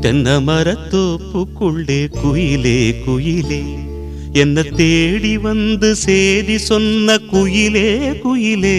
தென்ன மரத்தோப்புக்குள்ளே குயிலே குயிலே. என்ன தேடி வந்து சேதி சொன்ன குயிலே குயிலே.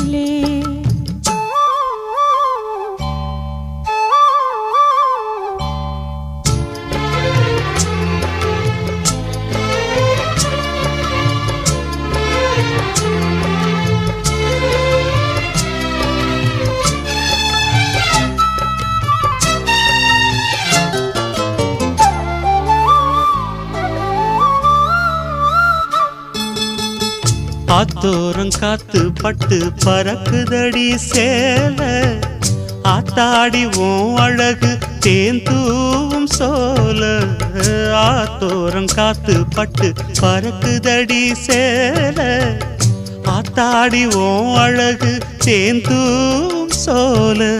ஆத்தோரம் காத்து பட்டு பறக்குதடி சேல. ஆத்தாடி ஓம் அழகு தேன் தூவும் சோல. ஆத்தோரம் காத்து பட்டு பறக்குதடி சேல. ஆத்தாடி ஓம் அழகு தேன் தூவும் சோல.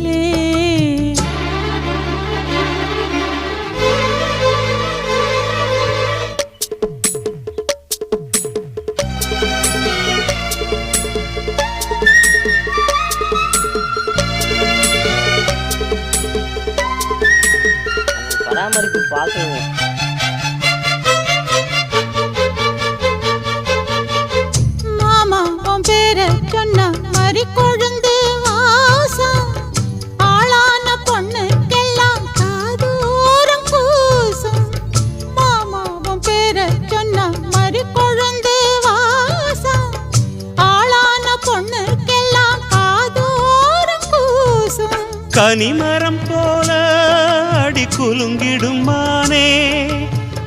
பராமரிப்பு பார்க்கணும். மாமா உன் பேர சொன்ன மறி கொழுந்து வாசம் ஆளான பொண்ணுக்கெல்லாம் காதூரம் கூசும் மாமா உன் பேர சொன்ன மறி கொழுந்து வாசம் ஆளான பொண்ணுக்கெல்லாம் காதூரம் கூசும் கனிமரம் போல அடி குலுங்கிடும் மானே.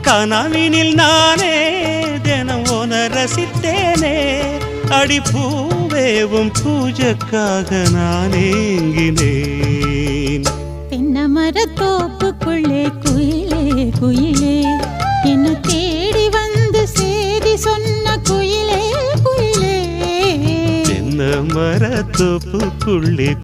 கனவினில் நானே தினம் உன ரசித்தேனே. அடி பூவேவும் பூஜைக்காக நான் ஏங்கினேன். தென்னை மரத்தோப்புக்குள்ளே குயிலே குயிலே. என்ன தேடி வந்து சேதி சொன்ன குயிலே குயிலே. தென்னை மரத்தோப்புக்குள்ளே